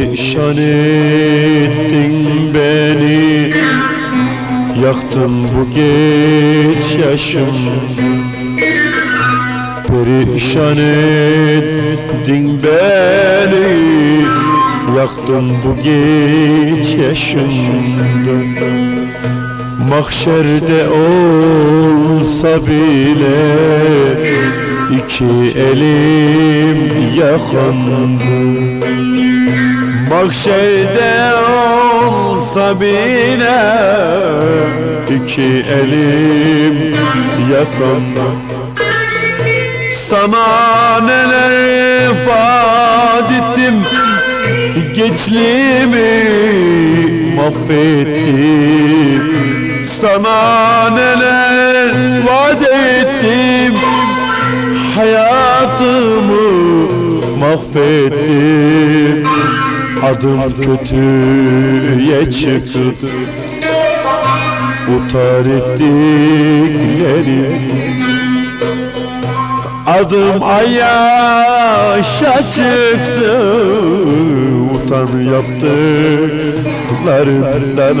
Perişan ettin beni. Yaktın bu geç yaşım. Perişan ettin beni. Yaktın bu geç yaşımda Mahşerde olsa bile iki elim yakandı Mahşerde olsa bile iki elim yakandı Sana neler ifade ettim Gençliğimi mahvettim. Sana neler vaat ettim Hayatımı mahvettim Adım kötüye çıktı. Utar ettikleri Adım ayaşa çıktı. Utan yaptıklarından o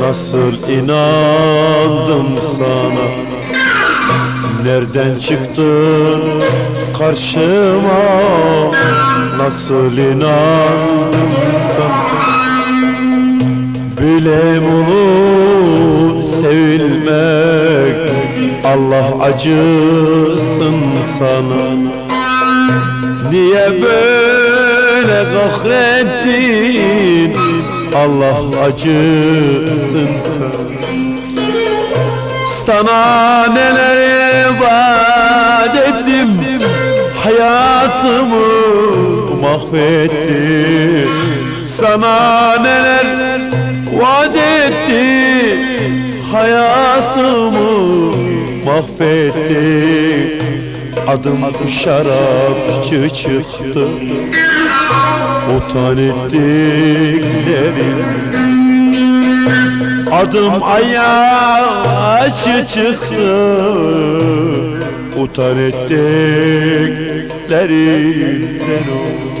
Nasıl inandım sana? Nereden çıktın karşıma? Nasıl inandım sana? Bile bunu sevilmek Allah acısın sana. Niye böyle kahrettin Allah acısın sana neler vaat ettim Hayatımı mahvettim Sana neler vaat ettim Hayatımı mahvettim Adım şarapçı çıktı. Utan ettiklerim Adım ayaşı çıktı. Utan ettiklerinden o